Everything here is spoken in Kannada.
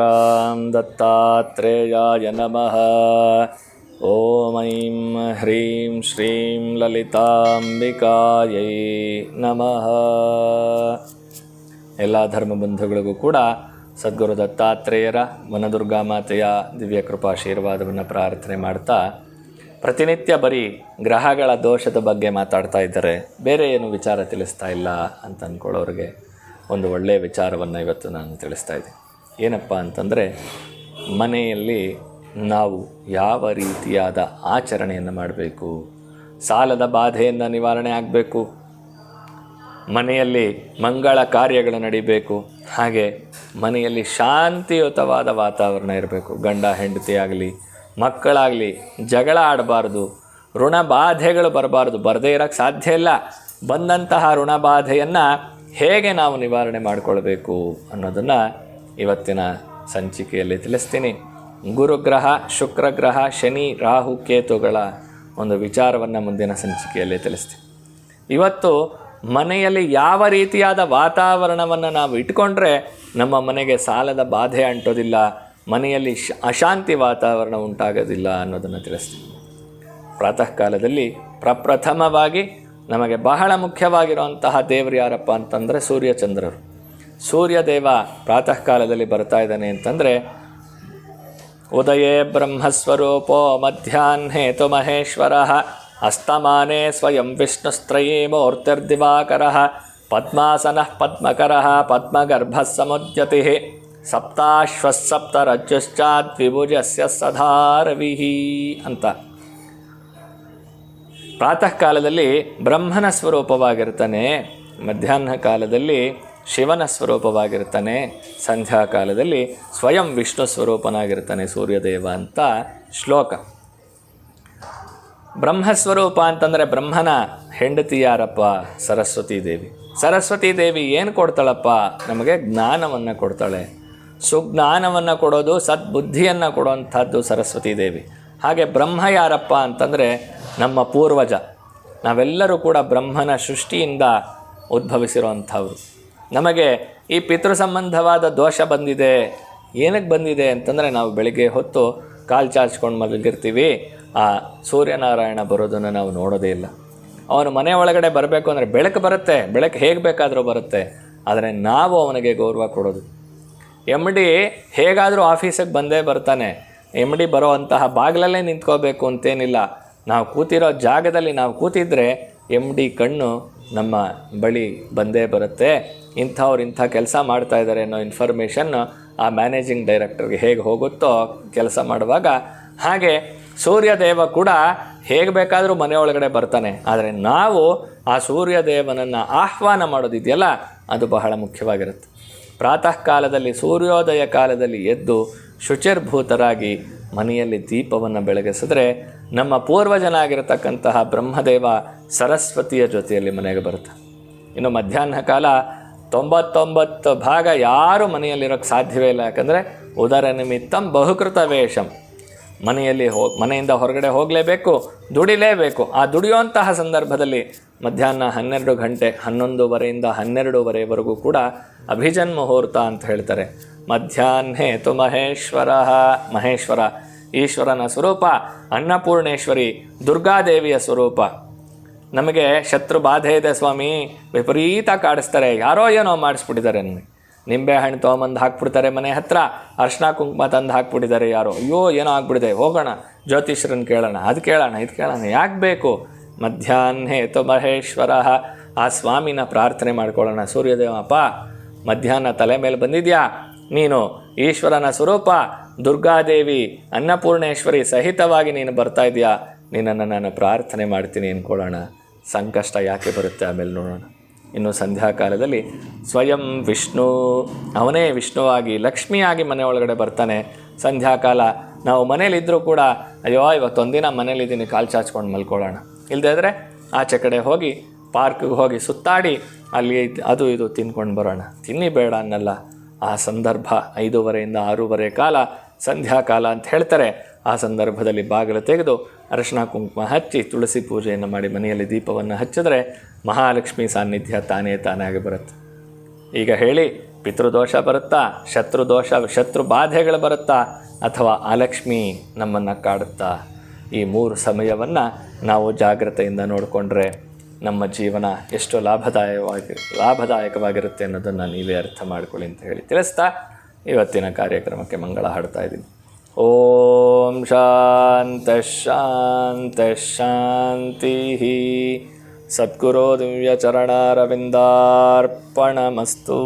गुरुपरम्परां दत्तात्रेयाय नमः ॐ ऐं ह्रीं श्रीं ಲಲಿತಾಂಬಿಕಾಯೈ ನಮಃ ಎಲ್ಲ ಧರ್ಮ ಬಂಧುಗಳಿಗೂ ಕೂಡ ಸದ್ಗುರು ದತ್ತಾತ್ರೇಯರ ವನದುರ್ಗಾ ಮಾತೆಯ ದಿವ್ಯ ಕೃಪಾಶೀರ್ವಾದವನ್ನು ಪ್ರಾರ್ಥನೆ ಮಾಡ್ತಾ ಪ್ರತಿನಿತ್ಯ ಬರೀ ಗ್ರಹಗಳ ದೋಷದ ಬಗ್ಗೆ ಮಾತಾಡ್ತಾ ಇದ್ದಾರೆ ಬೇರೆ ಏನು ವಿಚಾರ ತಿಳಿಸ್ತಾ ಇಲ್ಲ ಅಂತ ಅಂದ್ಕೊಳ್ಳೋರಿಗೆ ಒಂದು ಒಳ್ಳೆಯ ವಿಚಾರವನ್ನು ಇವತ್ತು ನಾನು ತಿಳಿಸ್ತಾ ಇದ್ದೀನಿ ಏನಪ್ಪ ಅಂತಂದರೆ, ಮನೆಯಲ್ಲಿ ನಾವು ಯಾವ ರೀತಿಯಾದ ಆಚರಣೆಯನ್ನು ಮಾಡಬೇಕು? ಸಾಲದ ಬಾಧೆಯನ್ನು ನಿವಾರಣೆ ಆಗಬೇಕು? ಮನೆಯಲ್ಲಿ ಮಂಗಳ ಕಾರ್ಯಗಳು ನಡಿಬೇಕು? ಹಾಗೆ ಮನೆಯಲ್ಲಿ ಶಾಂತಿಯುತವಾದ ವಾತಾವರಣ ಇರಬೇಕು. ಗಂಡ, ಹೆಂಡತಿ ಆಗಲಿ, ಮಕ್ಕಳಾಗಲಿ ಜಗಳ ಆಡಬಾರ್ದು, ಋಣ ಬಾಧೆಗಳು ಬರಬಾರ್ದು, ಬರದೇ ಇರೋಕ್ಕೆ ಸಾಧ್ಯ ಇಲ್ಲ. ಬಂದಂತಹ ಋಣ ಬಾಧೆಯನ್ನು ಹೇಗೆ ನಾವು ನಿವಾರಣೆ ಮಾಡಿಕೊಳ್ಬೇಕು ಅನ್ನೋದನ್ನು ಇವತ್ತಿನ ಸಂಚಿಕೆಯಲ್ಲಿ ತಿಳಿಸ್ತೀನಿ. ಗುರುಗ್ರಹ ಶುಕ್ರಗ್ರಹ ಶನಿ, ರಾಹು, ಕೇತುಗಳ ಒಂದು ವಿಚಾರವನ್ನು ಮುಂದಿನ ಸಂಚಿಕೆಯಲ್ಲಿ ತಿಳಿಸ್ತೀನಿ. ಇವತ್ತು ಮನೆಯಲ್ಲಿ ಯಾವ ರೀತಿಯಾದ ವಾತಾವರಣವನ್ನು ನಾವು ಇಟ್ಕೊಂಡ್ರೆ ನಮ್ಮ ಮನೆಗೆ ಸಾಲದ ಬಾಧೆ ಅಂಟೋದಿಲ್ಲ, ಮನೆಯಲ್ಲಿ ಅಶಾಂತಿ ವಾತಾವರಣ ಉಂಟಾಗೋದಿಲ್ಲ ಅನ್ನೋದನ್ನು ತಿಳಿಸ್ತೀನಿ. ಪ್ರಾತಃ ಕಾಲದಲ್ಲಿ ಪ್ರಪ್ರಥಮವಾಗಿ ನಮಗೆ ಬಹಳ ಮುಖ್ಯವಾಗಿರುವಂತಹ ದೇವರು ಯಾರಪ್ಪ ಅಂತಂದರೆ ಸೂರ್ಯಚಂದ್ರರು ಸೂರ್ಯದೇವ ಪ್ರಾತಃ ಕಾಲದಲ್ಲಿ ಬರ್ತಾ ಇದ್ದಾನೆ ಅಂತಂದರೆ, ಉದಯೇ ಬ್ರಹ್ಮಸ್ವರೂಪೋ ಮಧ್ಯಾಹ್ನೇ ತು ಮಹೇಶ್ವರ, ಅಸ್ತಮಾನೇ ಸ್ವಯಂ ವಿಷ್ಣುಸ್ತ್ರಯೀ ಮೂರ್ತಿರ್ದಿವಾಕರ, ಪದ್ಮಾಸನ ಪದ್ಮಕರ, ಪದ್ಮಗರ್ಭ ಸಮುದ್ಯತಿ ಸಪ್ತಾಶ್ವಸಪ್ತರಜ್ಜುಶ್ಚಾದ್ವಿಭುಜಸ್ಯ ಸಧಾರವಿ ಅಂತ. ಪ್ರಾತಃ ಕಾಲದಲ್ಲಿ ಬ್ರಹ್ಮನ ಸ್ವರೂಪವಾಗಿರ್ತಾನೆ, ಮಧ್ಯಾಹ್ನ ಕಾಲದಲ್ಲಿ ಶಿವನ ಸ್ವರೂಪವಾಗಿರ್ತಾನೆ. ಸಂಧ್ಯಾಕಾಲದಲ್ಲಿ ಸ್ವಯಂ ವಿಷ್ಣು ಸ್ವರೂಪನಾಗಿರ್ತಾನೆ ಸೂರ್ಯದೇವ ಅಂತ ಶ್ಲೋಕ. ಬ್ರಹ್ಮಸ್ವರೂಪ ಅಂತಂದರೆ ಬ್ರಹ್ಮನ ಹೆಂಡತಿ ಯಾರಪ್ಪ? ಸರಸ್ವತಿ ದೇವಿ. ಸರಸ್ವತಿ ದೇವಿ ಏನು ಕೊಡ್ತಾಳಪ್ಪ? ನಮಗೆ ಜ್ಞಾನವನ್ನು ಕೊಡ್ತಾಳೆ. ಸುಜ್ಞಾನವನ್ನು ಕೊಡೋದು, ಸದ್ಬುದ್ಧಿಯನ್ನು ಕೊಡುವಂಥದ್ದು ಸರಸ್ವತಿ ದೇವಿ. ಹಾಗೆ ಬ್ರಹ್ಮ ಯಾರಪ್ಪ ಅಂತಂದರೆ ನಮ್ಮ ಪೂರ್ವಜ. ನಾವೆಲ್ಲರೂ ಕೂಡ ಬ್ರಹ್ಮನ ಸೃಷ್ಟಿಯಿಂದ ಉದ್ಭವಿಸಿರುವಂಥವ್ರು. ನಮಗೆ ಈ ಪಿತೃ ಸಂಬಂಧವಾದ ದೋಷ ಬಂದಿದೆ, ಏನಕ್ಕೆ ಬಂದಿದೆ ಅಂತಂದರೆ ನಾವು ಬೆಳಿಗ್ಗೆ ಹೊತ್ತು ಕಾಲು ಚಾಚ್ಕೊಂಡು ಮಲಗಿರ್ತೀವಿ, ಆ ಸೂರ್ಯನಾರಾಯಣ ಬರೋದನ್ನು ನಾವು ನೋಡೋದೇ ಇಲ್ಲ. ಅವನು ಮನೆ ಒಳಗಡೆ ಬರಬೇಕು ಅಂದರೆ ಬೆಳಕು ಬರುತ್ತೆ, ಬೆಳಕು ಹೇಗೆ ಬೇಕಾದರೂ ಬರುತ್ತೆ, ಆದರೆ ನಾವು ಅವನಿಗೆ ಗೌರವ ಕೊಡೋದು. ಎಂ ಡಿ ಹೇಗಾದರೂ ಆಫೀಸಿಗೆ ಬಂದೇ ಬರ್ತಾನೆ ಎಂ ಡಿ ಬರೋ ಅಂತಹ ಬಾಗಿಲಲ್ಲೇ ನಿಂತ್ಕೋಬೇಕು ಅಂತೇನಿಲ್ಲ. ನಾವು ಕೂತಿರೋ ಜಾಗದಲ್ಲಿ ನಾವು ಕೂತಿದ್ರೆ ಎಂ ಡಿ ಕಣ್ಣು ನಮ್ಮ ಬಳಿ ಬಂದೇ ಬರುತ್ತೆ. ಇಂಥವ್ರು ಇಂಥ ಕೆಲಸ ಮಾಡ್ತಾ ಇದ್ದಾರೆ ಅನ್ನೋ ಇನ್ಫಾರ್ಮೇಷನ್ ಆ ಮ್ಯಾನೇಜಿಂಗ್ ಡೈರೆಕ್ಟರ್ಗೆ ಹೇಗೆ ಹೋಗುತ್ತೋ ಕೆಲಸ ಮಾಡುವಾಗ, ಹಾಗೆ ಸೂರ್ಯದೇವ ಕೂಡ ಹೇಗೆ ಬೇಕಾದರೂ ಮನೆ ಒಳಗಡೆ ಬರ್ತಾನೆ. ಆದರೆ ನಾವು ಆ ಸೂರ್ಯದೇವನನ್ನು ಆಹ್ವಾನ ಮಾಡೋದಿದೆಯಲ್ಲ, ಅದು ಬಹಳ ಮುಖ್ಯವಾಗಿರುತ್ತೆ. ಪ್ರಾತಃ ಕಾಲದಲ್ಲಿ, ಸೂರ್ಯೋದಯ ಕಾಲದಲ್ಲಿ ಎದ್ದು ಶುಚಿರ್ಭೂತರಾಗಿ ಮನೆಯಲ್ಲಿ ದೀಪವನ್ನು ಬೆಳಗಿಸಿದ್ರೆ ನಮ್ಮ ಪೂರ್ವಜನಾಗಿರತಕ್ಕಂತಹ ಬ್ರಹ್ಮದೇವ ಸರಸ್ವತಿಯ ಜೊತೆಯಲ್ಲಿ ಮನೆಗೆ ಬರುತ್ತೆ. ಇನ್ನು ಮಧ್ಯಾಹ್ನ ಕಾಲ ತೊಂಬತ್ತೊಂಬತ್ತು ಭಾಗ ಯಾರು ಮನೆಯಲ್ಲಿರೋಕ್ಕೆ ಸಾಧ್ಯವೇ ಇಲ್ಲ. ಯಾಕಂದರೆ ಉದರ ನಿಮಿತ್ತಂ ಬಹುಕೃತ ವೇಷಂ. ಮನೆಯಲ್ಲಿ ಹೋ, ಮನೆಯಿಂದ ಹೊರಗಡೆ ಹೋಗಲೇಬೇಕು, ದುಡಿಲೇಬೇಕು. ಆ ದುಡಿಯುವಂತಹ ಸಂದರ್ಭದಲ್ಲಿ ಮಧ್ಯಾಹ್ನ ಹನ್ನೆರಡು ಗಂಟೆ, ಹನ್ನೊಂದುವರೆಯಿಂದ ಹನ್ನೆರಡೂವರೆವರೆಗೂ ಕೂಡ ಅಭಿಜನ್ ಮುಹೂರ್ತ ಅಂತ ಹೇಳ್ತಾರೆ. ಮಧ್ಯಾಹ್ನೇ ತು ಮಹೇಶ್ವರ ಮಹೇಶ್ವರ, ಈಶ್ವರನ ಸ್ವರೂಪ, ಅನ್ನಪೂರ್ಣೇಶ್ವರಿ, ದುರ್ಗಾದೇವಿಯ ಸ್ವರೂಪ. ನಮಗೆ ಶತ್ರು ಬಾಧೆ ಇದೆ ಸ್ವಾಮಿ. ವಿಪರೀತ ಕಾಡಿಸ್ತಾರೆ. ಯಾರೋ ಏನೋ ಮಾಡಿಸ್ಬಿಟ್ಟಿದ್ದಾರೆ ನನಗೆ ನಿಂಬೆಹಣ್ಣು ತೊಗೊಂಬಂದು ಹಾಕ್ಬಿಡ್ತಾರೆ ಮನೆ ಹತ್ರ. ಅರ್ಶಿನ ಕುಂಕುಮ ತಂದು ಹಾಕ್ಬಿಟ್ಟಿದ್ದಾರೆ ಯಾರೋ. ಅಯ್ಯೋ, ಏನೋ ಆಗ್ಬಿಟ್ಟಿದೆ. ಹೋಗೋಣ. ಜ್ಯೋತಿಷ್ಯರನ್ನು ಕೇಳೋಣ. ಅದು ಕೇಳೋಣ, ಇದು ಕೇಳೋಣ. ಯಾಕೆ ಬೇಕು? ಮಧ್ಯಾಹ್ನೇ ತು ಮಹೇಶ್ವರ ಆ ಸ್ವಾಮಿನ ಪ್ರಾರ್ಥನೆ ಮಾಡ್ಕೊಳ್ಳೋಣ. ಸೂರ್ಯದೇವಪ್ಪ, ಮಧ್ಯಾಹ್ನ ತಲೆ ಮೇಲೆ ಬಂದಿದ್ಯಾ? ನೀನು ಈಶ್ವರನ ಸ್ವರೂಪ, ದುರ್ಗಾದೇವಿ, ಅನ್ನಪೂರ್ಣೇಶ್ವರಿ ಸಹಿತವಾಗಿ ನೀನು ಬರ್ತಾ ಇದೆಯಾ? ನಿನ್ನನ್ನು ನಾನು ಪ್ರಾರ್ಥನೆ ಮಾಡ್ತೀನಿ ಅಂದ್ಕೊಳ್ಳೋಣ ಸಂಕಷ್ಟ ಯಾಕೆ ಬರುತ್ತೆ ಆಮೇಲೆ ನೋಡೋಣ. ಇನ್ನು ಸಂಧ್ಯಾಕಾಲದಲ್ಲಿ ಸ್ವಯಂ ವಿಷ್ಣು, ಅವನೇ ವಿಷ್ಣುವಾಗಿ, ಲಕ್ಷ್ಮಿಯಾಗಿ ಮನೆ ಒಳಗಡೆ ಬರ್ತಾನೆ. ಸಂಧ್ಯಾಕಾಲ, ನಾವು ಮನೇಲಿದ್ದರೂ ಕೂಡ, ಅಯ್ಯೋ ಇವತ್ತೊಂದಿನ ಮನೇಲಿದ್ದೀನಿ ಕಾಲು ಚಾಚ್ಕೊಂಡು ಮಲ್ಕೊಳ್ಳೋಣ. ಇಲ್ಲದೇ ಇದ್ದರೆ ಆಚೆ ಕಡೆ ಹೋಗಿ, ಪಾರ್ಕಿಗೆ ಹೋಗಿ ಸುತ್ತಾಡಿ, ಅಲ್ಲಿ ಅದು ಇದು ತಿನ್ಕೊಂಡು ಬರೋಣ. ತಿನ್ನಿ ಬೇಡ ಅನ್ನಲ್ಲ. ಆ ಸಂದರ್ಭ ಐದೂವರೆಯಿಂದ ಆರೂವರೆ ಕಾಲ ಸಂಧ್ಯಾಕಾಲ ಅಂತ ಹೇಳ್ತಾರೆ. ಆ ಸಂದರ್ಭದಲ್ಲಿ ಬಾಗಿಲು ತೆಗೆದು ಅರಶಿನ ಕುಂಕುಮ ಹಚ್ಚಿ ತುಳಸಿ ಪೂಜೆಯನ್ನು ಮಾಡಿ ಮನೆಯಲ್ಲಿ ದೀಪವನ್ನು ಹಚ್ಚಿದರೆ ಮಹಾಲಕ್ಷ್ಮಿ ಸಾನ್ನಿಧ್ಯ ತಾನೇ ತಾನಾಗಿ ಬರುತ್ತೆ. ಈಗ ಹೇಳಿ, ಪಿತೃದೋಷ ಬರುತ್ತಾ ಶತ್ರು ದೋಷ ಶತ್ರು ಬಾಧೆಗಳು ಬರುತ್ತಾ, ಅಥವಾ ಆಲಕ್ಷ್ಮಿ ನಮ್ಮನ್ನು ಕಾಡುತ್ತಾ? ಈ ಮೂರು ಸಮಯವನ್ನು ನಾವು ಜಾಗ್ರತೆಯಿಂದ ನೋಡಿಕೊಂಡ್ರೆ ನಮ್ಮ ಜೀವನ ಎಷ್ಟು ಲಾಭದಾಯವಾಗಿ, ಲಾಭದಾಯಕವಾಗಿರುತ್ತೆ ಅನ್ನೋದನ್ನು ನೀವೇ ಅರ್ಥ ಮಾಡಿಕೊಳ್ಳಿ ಅಂತ ಹೇಳಿ ತಿಳಿಸ್ತಾ ಇವತ್ತಿನ ಕಾರ್ಯಕ್ರಮಕ್ಕೆ ಮಂಗಳ ಹಾಡ್ತಾ ಇದ್ದೀನಿ. ॐ शान्तशान्तशान्तिः सद्गुरोदिव्यचरणारविन्दार्पणमस्तु